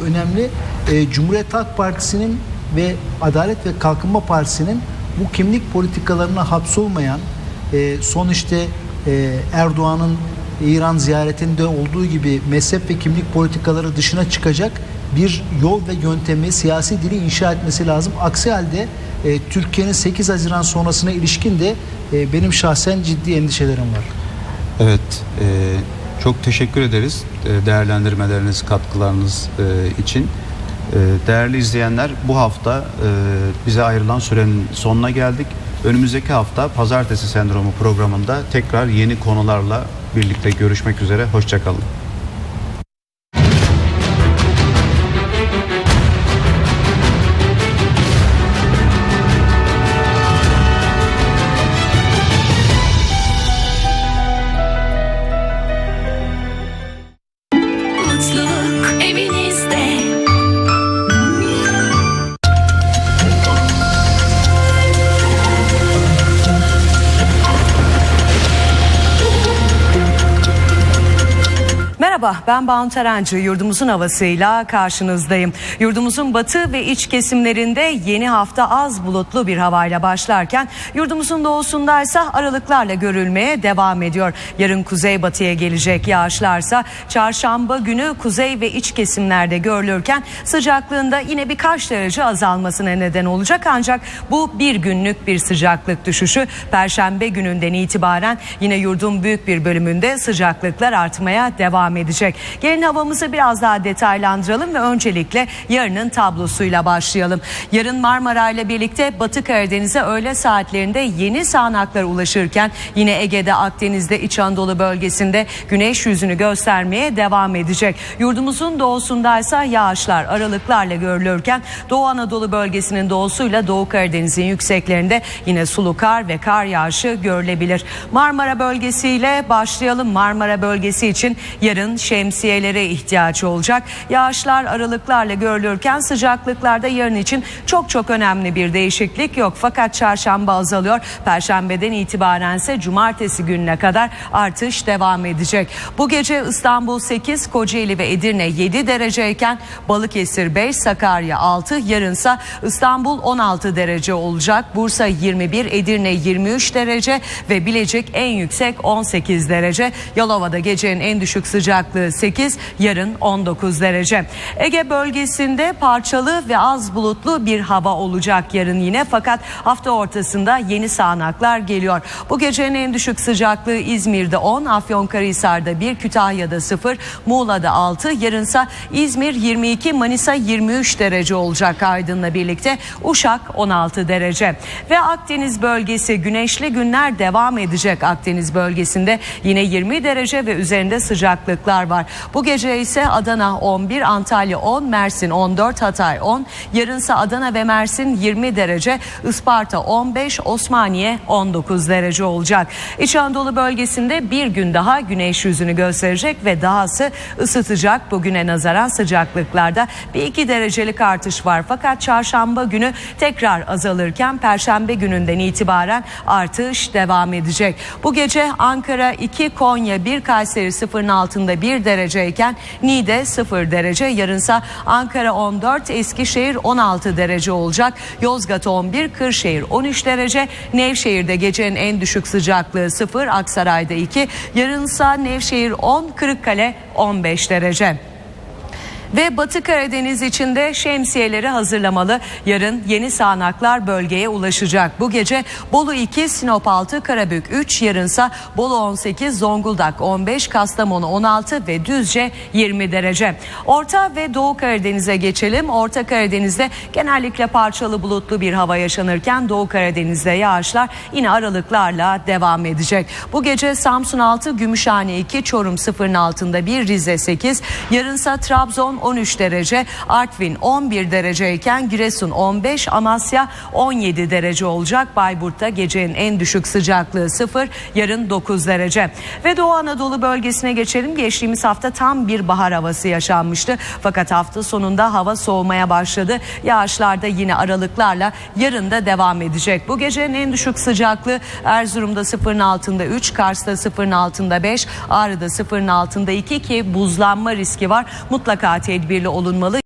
önemli. E, Cumhuriyet Halk Partisi'nin ve Adalet ve Kalkınma Partisi'nin bu kimlik politikalarına hapsolmayan e, son işte e, Erdoğan'ın İran ziyaretinde olduğu gibi mezhep ve kimlik politikaları dışına çıkacak bir yol ve yöntemi, siyasi dili inşa etmesi lazım. Aksi halde e, Türkiye'nin 8 Haziran sonrasına ilişkin de e, benim şahsen ciddi endişelerim var. Evet, e, çok teşekkür ederiz e, değerlendirmeleriniz, katkılarınız e, için. E, değerli izleyenler, bu hafta bize ayrılan sürenin sonuna geldik. Önümüzdeki hafta Pazartesi Sendromu programında tekrar yeni konularla birlikte görüşmek üzere. Hoşçakalın. Merhaba ben Banu Tarancı yurdumuzun havasıyla karşınızdayım. Yurdumuzun batı ve iç kesimlerinde yeni hafta az bulutlu bir havayla başlarken yurdumuzun doğusundaysa aralıklarla görülmeye devam ediyor. Yarın kuzeybatıya gelecek yağışlarsa çarşamba günü kuzey ve iç kesimlerde görülürken sıcaklığında yine birkaç derece azalmasına neden olacak ancak bu bir günlük bir sıcaklık düşüşü. Perşembe gününden itibaren yine yurdun büyük bir bölümünde sıcaklıklar artmaya devam edecek. Gelin havamızı biraz daha detaylandıralım ve öncelikle yarının tablosuyla başlayalım. Yarın Marmara ile birlikte Batı Karadeniz'e öğle saatlerinde yeni sağanaklar ulaşırken yine Ege'de, Akdeniz'de, İç Anadolu bölgesinde güneş yüzünü göstermeye devam edecek. Yurdumuzun doğusundaysa yağışlar aralıklarla görülürken Doğu Anadolu bölgesinin doğusuyla Doğu Karadeniz'in yükseklerinde yine sulu kar ve kar yağışı görülebilir. Marmara bölgesiyle başlayalım. Marmara bölgesi için yarın şemsiyelere ihtiyaç olacak. Yağışlar aralıklarla görülürken sıcaklıklarda yarın için çok çok önemli bir değişiklik yok. Fakat çarşamba azalıyor. Perşembeden itibaren ise cumartesi gününe kadar artış devam edecek. Bu gece İstanbul 8, Kocaeli ve Edirne 7 dereceyken Balıkesir 5, Sakarya 6, yarınsa İstanbul 16 derece olacak. Bursa 21, Edirne 23 derece ve Bilecik en yüksek 18 derece. Yalova'da gecenin en düşük sıcaklığı 8, yarın 19 derece. Ege bölgesinde parçalı ve az bulutlu bir hava olacak yarın yine fakat hafta ortasında yeni sağanaklar geliyor. Bu gecenin en düşük sıcaklığı İzmir'de 10, Afyonkarahisar'da 1, Kütahya'da 0, Muğla'da 6, yarınsa İzmir 22, Manisa 23 derece olacak Aydın'la birlikte. Uşak 16 derece. Ve Akdeniz bölgesi güneşli günler devam edecek Akdeniz bölgesinde. Yine 20 derece ve üzerinde sıcaklıklar var. Bu gece ise Adana 11, Antalya 10, Mersin 14, Hatay 10. Yarınsa Adana ve Mersin 20 derece, Isparta 15, Osmaniye 19 derece olacak. İç Anadolu bölgesinde bir gün daha güneş yüzünü gösterecek ve dahası ısıtacak. Bugüne nazaran sıcaklıklarda bir iki derecelik artış var. Fakat çarşamba günü tekrar azalırken perşembe gününden itibaren artış devam edecek. Bu gece Ankara 2, Konya 1, Kayseri sıfırın altında 1 dereceyken Niğde 0 derece. Yarınsa Ankara 14, Eskişehir 16 derece olacak. Yozgat 11, Kırşehir 13 derece. Nevşehir'de gecenin en düşük sıcaklığı 0, Aksaray'da 2. Yarınsa Nevşehir 10, Kırıkkale 15 derece. Ve Batı Karadeniz içinde şemsiyeleri hazırlamalı. Yarın yeni sağanaklar bölgeye ulaşacak. Bu gece Bolu 2, Sinop 6, Karabük 3, yarınsa Bolu 18, Zonguldak 15, Kastamonu 16 ve Düzce 20 derece. Orta ve Doğu Karadeniz'e geçelim. Orta Karadeniz'de genellikle parçalı bulutlu bir hava yaşanırken Doğu Karadeniz'de yağışlar yine aralıklarla devam edecek. Bu gece Samsun 6, Gümüşhane 2, Çorum 0'ın altında 1, Rize 8, yarınsa Trabzon 13 derece, Artvin 11 dereceyken Giresun 15, Amasya 17 derece olacak. Bayburt'ta gecenin en düşük sıcaklığı 0, yarın 9 derece. Ve Doğu Anadolu bölgesine geçelim. Geçtiğimiz hafta tam bir bahar havası yaşanmıştı. Fakat hafta sonunda hava soğumaya başladı. Yağışlar da yine aralıklarla yarın da devam edecek. Bu gecenin en düşük sıcaklığı Erzurum'da sıfırın altında 3, Kars'ta sıfırın altında 5, Ağrı'da sıfırın altında 2 ki buzlanma riski var. Mutlaka tedbirli olunmalı.